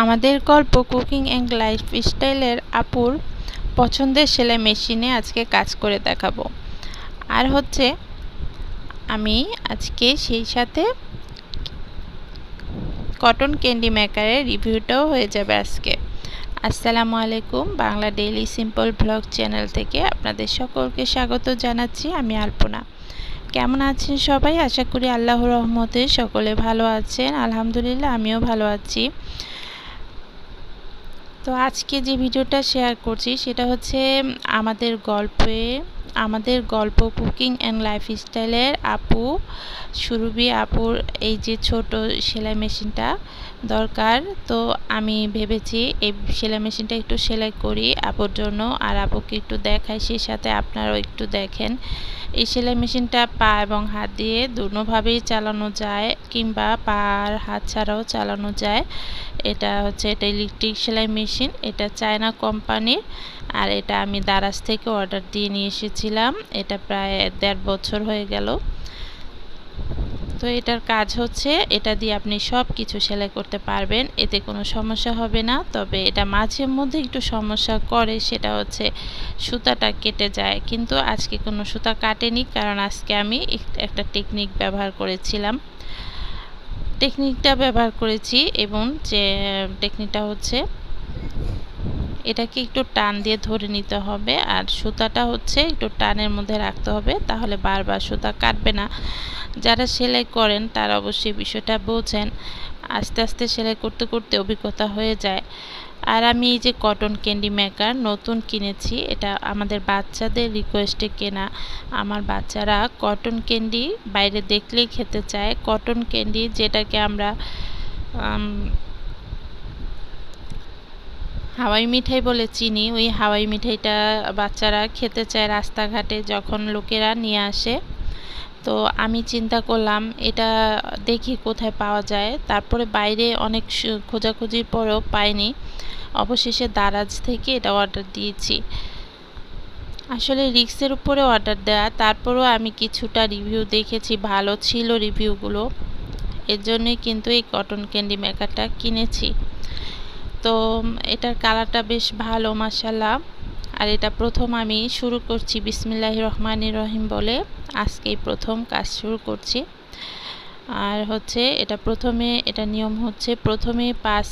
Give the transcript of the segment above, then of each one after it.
আমাদের গল্প cooking and life স্টাইলের আপুর পছন্দের সেলাই মেশিনে আজকে কাজ করে দেখাবো। আর হচ্ছে, আমি আজকে সেই সাথে কটন ক্যান্ডি মেকারের রিভিউটাও হয়ে যাবে আজকে। আসসালামু আলাইকুম, Bangla daily simple blog channel থেকে আপনাদের সকলকে স্বাগত জানাচ্ছি, আমি আলপনা। কেমন আছেন সবাই? আশা করি আল্লাহর রহমতে সকলে ভালো আছেন। আলহামদুলিল্লাহ, আমিও ভালো আছি। তো আজকে যে ভিডিওটা শেয়ার করছি, সেটা হচ্ছে আমাদের গল্পে, আমাদের গল্প কুকিং অ্যান্ড লাইফস্টাইলের আপু, সুরভি আপুর এই যে ছোট সেলাই মেশিনটা দরকার। তো আমি ভেবেছি এই সেলাই মেশিনটা একটু সেলাই করি আপুর জন্য, আর আপুকে একটু দেখাই সেই সাথে আপনারাও একটু দেখেন। এই সেলাই মেশিনটা পা এবং হাত দিয়ে দুটোভাবেই চালানো যায় কিংবা পা আর হাত ছাড়াও চালানো যায়। এটা হচ্ছে এটা ইলেকট্রিক সেলাই মেশিন, এটা চায়না কোম্পানির। আর এটা আমি দারাজ থেকে অর্ডার দিয়ে নিয়ে এসেছিলাম। এটা প্রায় দেড় বছর হয়ে গেল। তো এটার কাজ হচ্ছে এটা দিয়ে আপনি সব কিছু সেলাই করতে পারবেন, এতে কোনো সমস্যা হবে না। তবে এটা মাঝে মধ্যে একটু সমস্যা করে, সেটা হচ্ছে সুতাটা কেটে যায়। কিন্তু আজকে কোনো সুতা কাটেনি, কারণ আজকে আমি একটা টেকনিক ব্যবহার করেছিলাম। টেকনিকটা ব্যবহার করেছি এবং যে টেকনিকটা হচ্ছে এটাকে একটু টান দিয়ে ধরে নিতে হবে আর সুতাটা হচ্ছে একটু টানের মধ্যে রাখতে হবে, তাহলে বারবার সুতা কাটবে না। যারা সেলাই করেন তারা অবশ্যই বিষয়টা বোঝেন, আস্তে আস্তে সেলাই করতে করতে অভিজ্ঞতা হয়ে যায়। আর আমি এই যে কটন ক্যান্ডি মেকার নতুন কিনেছি, এটা আমাদের বাচ্চাদের রিকোয়েস্টে কেনা। আমার বাচ্চারা কটন ক্যান্ডি বাইরে দেখলেই খেতে চায়। কটন ক্যান্ডি যেটাকে আমরা হাওয়াই মিঠাই বলে চিনি। ওই হাওয়াই মিঠাইটা বাচ্চারা খেতে চায় রাস্তাঘাটে যখন লোকেরা নিয়ে আসে। তো আমি চিন্তা করলাম, এটা দেখি কোথায় পাওয়া যায়। তারপরে বাইরে অনেক খোঁজাখুঁজির পরেও পাইনি। অবশেষে দারাজ থেকে এটা অর্ডার দিয়েছি। আসলে রিক্সের উপরে অর্ডার দেওয়া তারপরেও আমি কিছুটা রিভিউ দেখেছি, ভালো ছিল রিভিউগুলো এর জন্যই কিন্তু এই কটন ক্যান্ডি মেকারটা কিনেছি। তো এটার কালারটা বেশ ভালো মাসাল্লাহ আর এটা প্রথম আমি শুরু করছি বিসমিল্লাহ রহমান রহিম বলে। আজকেই প্রথম কাজ শুরু করছি। আর হচ্ছে এটা প্রথমে, এটা নিয়ম হচ্ছে প্রথমে পাঁচ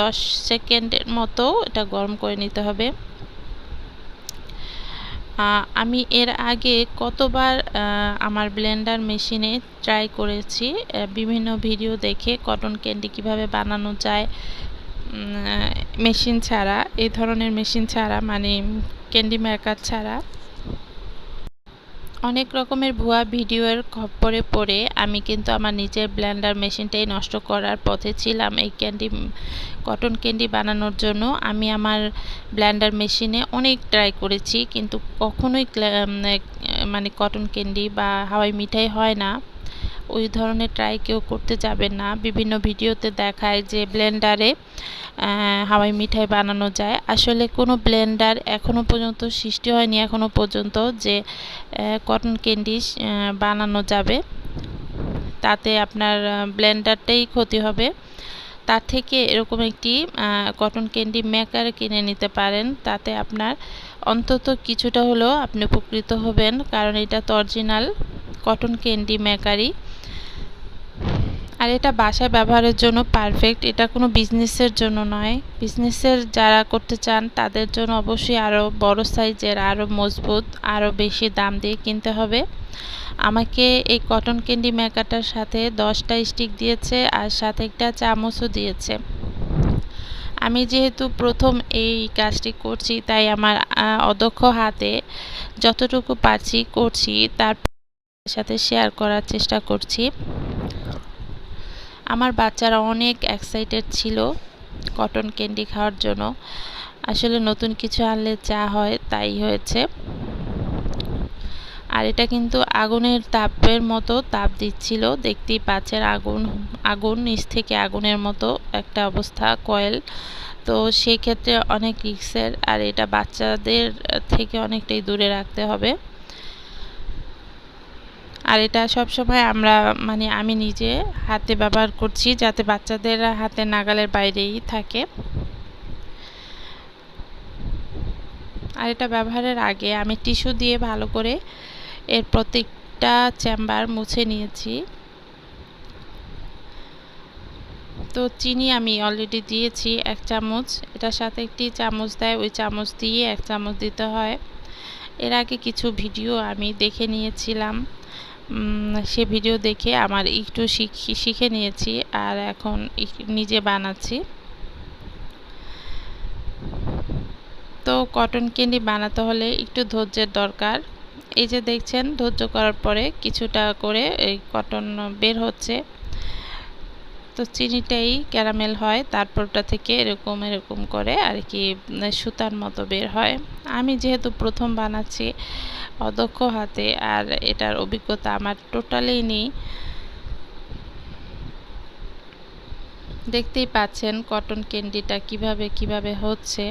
দশ সেকেন্ডের মতো এটা গরম করে নিতে হবে। আমি এর আগে কতবার আমার ব্লেন্ডার মেশিনে ট্রাই করেছি বিভিন্ন ভিডিও দেখে কটন ক্যান্ডি কীভাবে বানানো যায় মেশিন ছাড়া এই ধরনের মেশিন ছাড়া মানে ক্যান্ডি মেকার ছাড়া। অনেক রকমের ভুয়া ভিডিওর খপ্পরে পড়ে আমি কিন্তু আমার নিজের ব্ল্যান্ডার মেশিনটাই নষ্ট করার পথে ছিলাম এই ক্যান্ডি, কটন ক্যান্ডি বানানোর জন্য। আমি আমার ব্ল্যান্ডার মেশিনে অনেক ট্রাই করেছি কিন্তু কখনোই মানে কটন ক্যান্ডি বা হাওয়াই মিঠাই হয় না। ওই ধরনের ট্রাই কেউ করতে যাবেন না। বিভিন্ন ভিডিওতে দেখায় যে ব্লেন্ডারে হাওয়াই মিঠাই বানানো যায়। আসলে কোনো ব্লেন্ডার এখনও পর্যন্ত সৃষ্টি হয়নি এখনও পর্যন্ত যে কটন ক্যান্ডি বানানো যাবে। তাতে আপনার ব্লেন্ডারটাই ক্ষতি হবে। তার থেকে এরকম একটি কটন ক্যান্ডি মেকার কিনে নিতে পারেন। তাতে আপনার অন্তত কিছুটা হলেও আপনি উপকৃত হবেন, কারণ এটা তো অরিজিনাল কটন ক্যান্ডি মেকারই আর এটা বাসায় ব্যবহারের জন্য পারফেক্ট এটা কোনো বিজনেসের জন্য নয়। বিজনেসের যারা করতে চান, তাদের জন্য অবশ্যই আরও বড় সাইজের আরও মজবুত আরও বেশি দাম দিয়ে কিনতে হবে। আমাকে এই কটন ক্যান্ডি মেকারটার সাথে দশটা স্টিক দিয়েছে আর সাথে একটা চামচও দিয়েছে। আমি যেহেতু প্রথম এই কাজটি করছি, তাই আমার অদক্ষ হাতে যতটুকু পারছি করছি, তার সাথে শেয়ার করার চেষ্টা করছি। আমার বাচ্চারা অনেক এক্সাইটেড ছিল কটন ক্যান্ডি খাওয়ার জন্য। আসলে নতুন কিছু আনলে যা হয় তাই হয়েছে। আর এটা কিন্তু আগুনের তাপের মতো তাপ দিচ্ছিল। দেখতেই পাচ্ছেন আগুন আগুন, নিচ থেকে আগুনের মতো একটা অবস্থা, কয়েল। তো সেই ক্ষেত্রে অনেক রিক্সের আর এটা বাচ্চাদের থেকে অনেকটাই দূরে রাখতে হবে। আর এটা সব সময় আমরা মানে আমি নিজে হাতে ব্যবহার করছি যাতে বাচ্চাদের হাতে নাগালের বাইরেই থাকে। আর এটা ব্যবহারের আগে আমি টিস্যু দিয়ে ভালো করে এর প্রত্যেকটা চেম্বার মুছে নিয়েছি। তো চিনি আমি অলরেডি দিয়েছি এক চামচ। এটার সাথে একটি চামচ দেয়, ওই চামচ দিয়ে এক চামচ দিতে হয়। এর আগে কিছু ভিডিও আমি দেখে নিয়েছিলাম। সে ভিডিও দেখে আমার একটু শিখে নিয়েছি আর এখন নিজে বানাচ্ছি। তো কটন ক্যান্ডি বানাতে হলে একটু ধৈর্যের দরকার। এই যে দেখছেন, ধৈর্য করার পরে কিছুটা করে এই কটন বের হচ্ছে। তো চিনিটাই ক্যারামেল হয়, তারপরটা থেকে এরকম এরকম করে আর কি সুতার মতো বের হয়। আমি যেহেতু প্রথম বানাচ্ছি অদক্ষ হাতে, আর এটার অভিজ্ঞতা আমার টোটালি নেই। দেখতেই পাচ্ছেন কটন ক্যান্ডিটা কীভাবে কীভাবে হচ্ছে।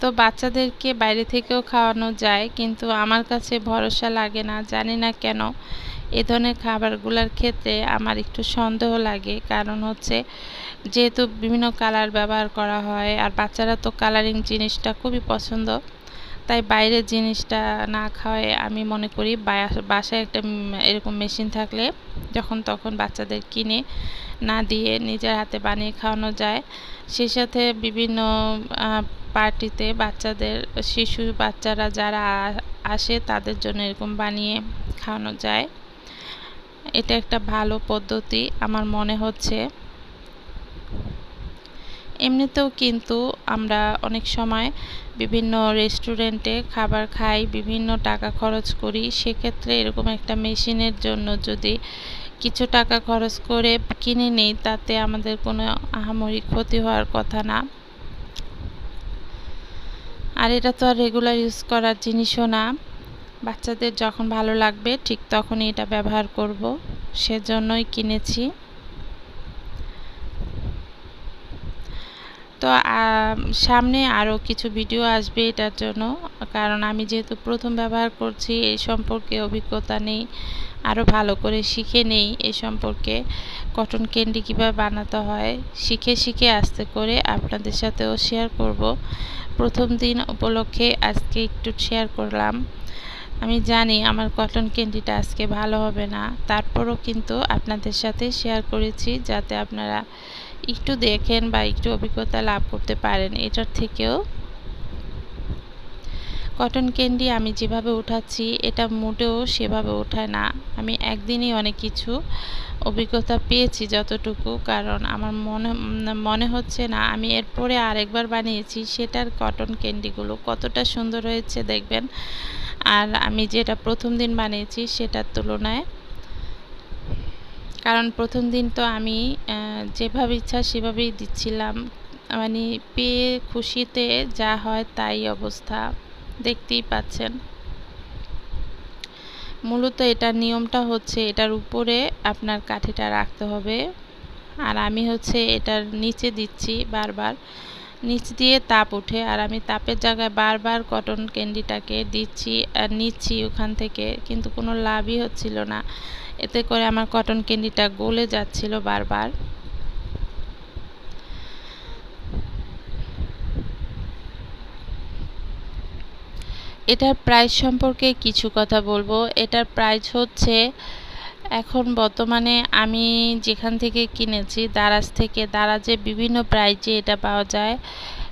তো বাচ্চাদেরকে বাইরে থেকেও খাওয়ানো যায়, কিন্তু আমার কাছে ভরসা লাগে না, জানি না কেন। এ ধরনের খাবারগুলোর ক্ষেত্রে আমার একটু সন্দেহ লাগে, কারণ হচ্ছে যেহেতু বিভিন্ন কালার ব্যবহার করা হয়, আর বাচ্চারা তো কালারিং জিনিসটা খুবই পছন্দ, তাই বাইরের জিনিসটা না খাওয়ায় আমি মনে করি বাসায় একটা এরকম মেশিন থাকলে যখন তখন বাচ্চাদের কিনে না দিয়ে নিজের হাতে বানিয়ে খাওয়ানো যায়। সেই সাথে বিভিন্ন পার্টিতে বাচ্চাদের, শিশু বাচ্চারা যারা আসে তাদের জন্য এরকম বানিয়ে খাওয়ানো যায়। এটা একটা ভালো পদ্ধতি, আমার মনে হচ্ছে। এমনিতেও কিন্তু আমরা অনেক সময় বিভিন্ন রেস্টুরেন্টে খাবার খাই, বিভিন্ন টাকা খরচ করি। সেক্ষেত্রে এরকম একটা মেশিনের জন্য যদি কিছু টাকা খরচ করে কিনে নিই, তাতে আমাদের কোনো আহামরি ক্ষতি হওয়ার কথা না। আর এটা তো আর রেগুলার ইউজ করার জিনিসও না। বাচ্চাদের যখন ভালো লাগবে, ঠিক তখনই এটা ব্যবহার করব। সেজন্যই কিনেছি। তো সামনে আরও কিছু ভিডিও আসবে এটার জন্য। কারণ আমি যেহেতু প্রথম ব্যবহার করছি এই সম্পর্কে অভিজ্ঞতা নেই আরও ভালো করে শিখে নেই এই সম্পর্কে। কটন ক্যান্ডি কীভাবে বানাতে হয়, শিখে শিখে আস্তে করে আপনাদের সাথেও শেয়ার করব। প্রথম দিন উপলক্ষে আজকে একটু শেয়ার করলাম। আমি জানি আমার কটন ক্যান্ডিটা আজকে ভালো হবে না, তারপরও কিন্তু আপনাদের সাথে শেয়ার করেছি, যাতে আপনারা একটু দেখেন বা একটু অভিজ্ঞতা লাভ করতে পারেন, এটার থেকেও। কটন ক্যান্ডি আমি যেভাবে উঠাচ্ছি, এটা মোটেও সেভাবে ওঠায় না। আমি একদিনই অনেক কিছু অভিজ্ঞতা পেয়েছি যতটুকু, কারণ আমার মনে মনে হচ্ছে না, আমি এরপরে আরেকবার বানিয়েছি, সেটার কটন ক্যান্ডিগুলো কতটা সুন্দর হয়েছে দেখবেন। আর আমি যেটা প্রথম দিন বানিয়েছি, সেটার তুলনায় কারণ প্রথম দিন তো আমি যেভাবে ইচ্ছা সেভাবেই দিচ্ছিলাম। মানে পেয়ে খুশিতে যা হয় তাই অবস্থা, দেখতেই পাচ্ছেন। মূলত এটার নিয়মটা হচ্ছে এটার উপরে আপনার কাঠিটা রাখতে হবে। আর আমি হচ্ছে এটার নিচে দিচ্ছি বারবার। নিচ দিয়ে তাপ উঠে আর আমি তাপের জায়গায় বারবার কটন ক্যান্ডিটাকে দিচ্ছি আর নিচ্ছি ওখান থেকে, কিন্তু কোনো লাভই হচ্ছিল না। এতে করে আমার কটন ক্যান্ডিটা গলে যাচ্ছিল বারবার। এটার প্রাইস সম্পর্কে কিছু কথা বলব। এটার প্রাইস হচ্ছে এখন বর্তমানে আমি যেখান থেকে কিনেছি, দারাজ থেকে, দারাজে বিভিন্ন প্রাইজে এটা পাওয়া যায়।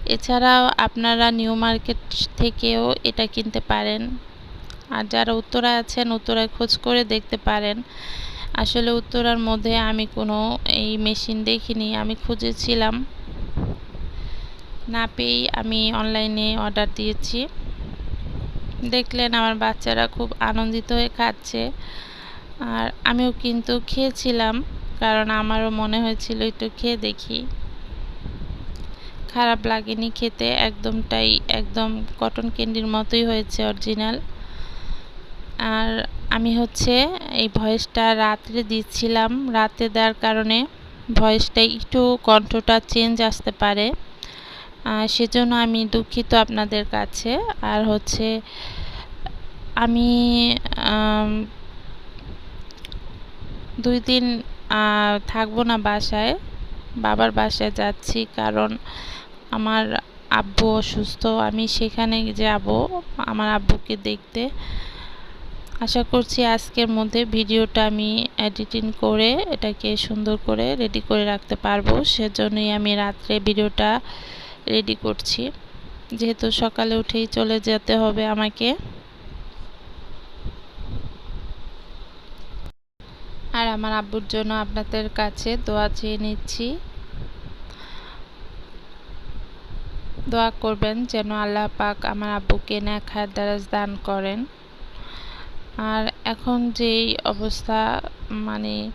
এছাড়াও আপনারা নিউ মার্কেট থেকেও এটা কিনতে পারেন। আর যারা উত্তরা আছেন, উত্তরায় খোঁজ করে দেখতে পারেন। আসলে উত্তরার মধ্যে আমি কোনো এই মেশিন দেখিনি, আমি খুঁজেছিলাম। না পেয়েই আমি অনলাইনে অর্ডার দিয়েছি। দেখলেন আমার বাচ্চারা খুব আনন্দিত হয়ে খাচ্ছে। আর আমিও কিন্তু খেয়েছিলাম, কারণ আমারও মনে হয়েছিল একটু খেয়ে দেখি। খারাপ লাগেনি খেতে, একদমটাই, একদম কটন ক্যান্ডির মতোই হয়েছে অরিজিনাল আর আমি হচ্ছে এই ভয়েসটা রাত্রে দিচ্ছিলাম, রাতে দেওয়ার কারণে ভয়েসটা একটু কণ্ঠটা চেঞ্জ আসতে পারে। সেজন্য আমি দুঃখিত আপনাদের কাছে। আর হচ্ছে আমি দুই দিন থাকব না বাসায়। বাবার বাসায় যাচ্ছি কারণ আমার আব্বু অসুস্থ। আমি সেখানে যাব আমার আব্বুকে দেখতে। আশা করছি আজকের মধ্যে ভিডিওটা আমি এডিটিং করে এটাকে সুন্দর করে রেডি করে রাখতে পারব। সেজন্যই আমি রাত্রে ভিডিওটা রেডি করছি। যেহেতু সকালে উঠেই চলে যেতে হবে আমাকে। আর আমার আব্বুর জন্য আপনাদের কাছে দোয়া চেয়ে নিচ্ছি। দোয়া করবেন যেন আল্লাহ পাক আমার আব্বুকে নেখায় দারাজ দান করেন। আর এখন যেই অবস্থা মানে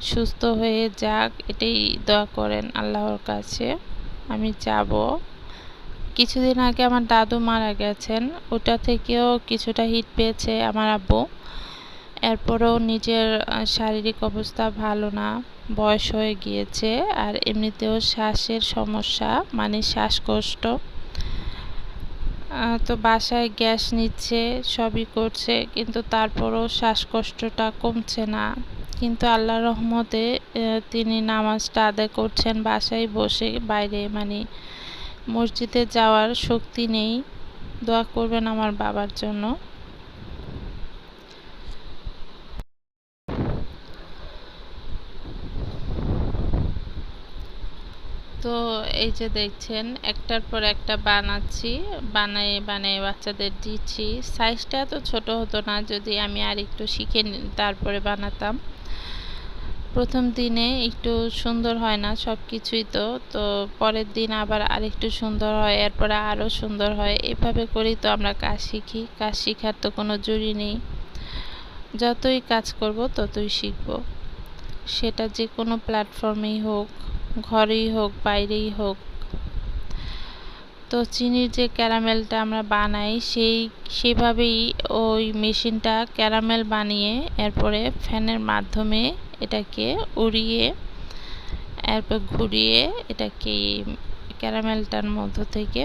সুস্থ হয়ে যাক, এটাই দোয়া করেন আল্লাহর কাছে। আমি যাব। কিছুদিন আগে আমার দাদু মারা গেছেন, ওটা থেকেও কিছুটা হিট পেয়েছে আমার আব্বু। এরপরেও নিজের শারীরিক অবস্থা ভালো না, বয়স হয়ে গিয়েছে আর এমনিতেও শ্বাসের সমস্যা মানে শ্বাসকষ্ট। তো বাসায় গ্যাস নিচ্ছে, সবই করছে, কিন্তু তারপরও শ্বাসকষ্টটা কমছে না। কিন্তু আল্লাহ রহমতে তিনি নামাজটা আদায় করছেন, বাসায় বসে বাইরে মানে মসজিদে যাওয়ার শক্তি নেই। দোয়া করবেন আমার বাবার জন্য। তো এই যে দেখছেন, একটার পর একটা বানাচ্ছি বানাই বানাই বাচ্চাদের দিচ্ছি। সাইজটা এত ছোট হতো না, যদি আমি আর একটু শিখে তারপরে বানাতাম। প্রথম দিনে একটু সুন্দর হয় না সব কিছুই তো তো পরের দিন আবার আরেকটু সুন্দর হয়, এরপরে আরও সুন্দর হয়। এভাবে করেই তো আমরা কাজ শিখি। কাজ শেখার তো কোনো জুড়ি নেই। যতই কাজ করব ততই শিখব। সেটা যে কোনো প্ল্যাটফর্মেই হোক ঘরেই হোক, বাইরেই হোক। তো চিনির যে ক্যারামেলটা আমরা বানাই, সেই, সেভাবেই ওই মেশিনটা ক্যারামেল বানিয়ে এরপরে ফ্যানের মাধ্যমে এটাকে উড়িয়ে, এরপর ঘুরিয়ে এটাকে ক্যারামেলটার মধ্য থেকে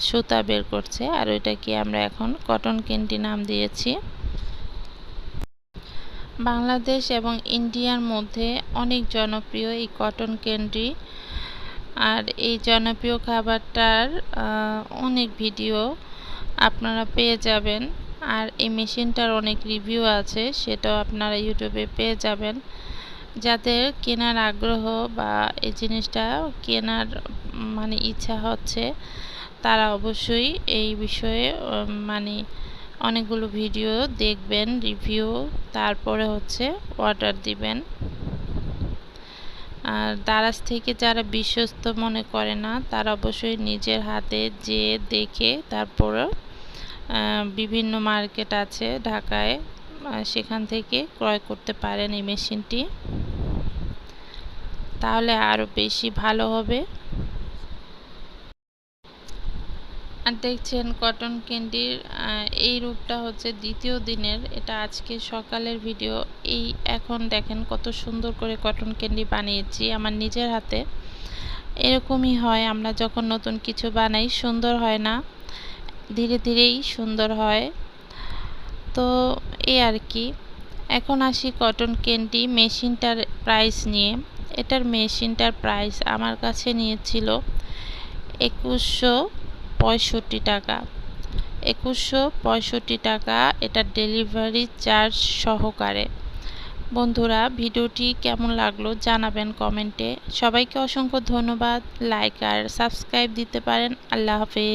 সুতা বের করছে। আর ওইটাকে আমরা এখন কটন ক্যান্ডি নাম দিয়েছি। বাংলাদেশ এবং ইন্ডিয়ার মধ্যে অনেক জনপ্রিয় এই কটন ক্যান্ডি। আর এই জনপ্রিয় খাবারটার অনেক ভিডিও আপনারা পেয়ে যাবেন। আর এই মেশিনটার অনেক রিভিউ আছে, সেটাও আপনারা ইউটিউবে পেয়ে যাবেন। যাদের কেনার আগ্রহ বা এই জিনিসটা কেনার মানে ইচ্ছা হচ্ছে, তারা অবশ্যই এই বিষয়ে মানে অনেকগুলো ভিডিও দেখবেন, রিভিউ, তারপরে হচ্ছে অর্ডার দিবেন। আর দারাজ থেকে যারা বিশ্বস্ত মনে করে না, তারা অবশ্যই নিজের হাতে যে দেখে তারপরে বিভিন্ন মার্কেট আছে ঢাকায় সেখান থেকে ক্রয় করতে পারেন এই মেশিনটি। তাহলে আরও বেশি ভালো হবে। আর দেখছেন কটন ক্যান্ডির এই রূপটা হচ্ছে দ্বিতীয় দিনের। এটা আজকে সকালের ভিডিও এই এখন দেখেন কত সুন্দর করে কটন ক্যান্ডি বানিয়েছি আমার নিজের হাতে। এরকমই হয়, আমরা যখন নতুন কিছু বানাই, সুন্দর হয় না। ধীরে ধীরেই সুন্দর হয়। তো এই আর কি। এখন আসি কটন ক্যান্ডি মেশিনটার প্রাইস নিয়ে। এটার মেশিনটার প্রাইস আমার কাছে নিয়েছিল একুশশো পঁয়ষট্টি টাকা। একুশশো পঁয়ষট্টি টাকা এটা ডেলিভারি চার্জ সহকারে। বন্ধুরা, ভিডিওটি কেমন লাগল জানাবেন কমেন্টে সবাইকে অসংখ্য ধন্যবাদ। লাইক আর সাবস্ক্রাইব দিতে পারেন। আল্লাহ হাফেজ।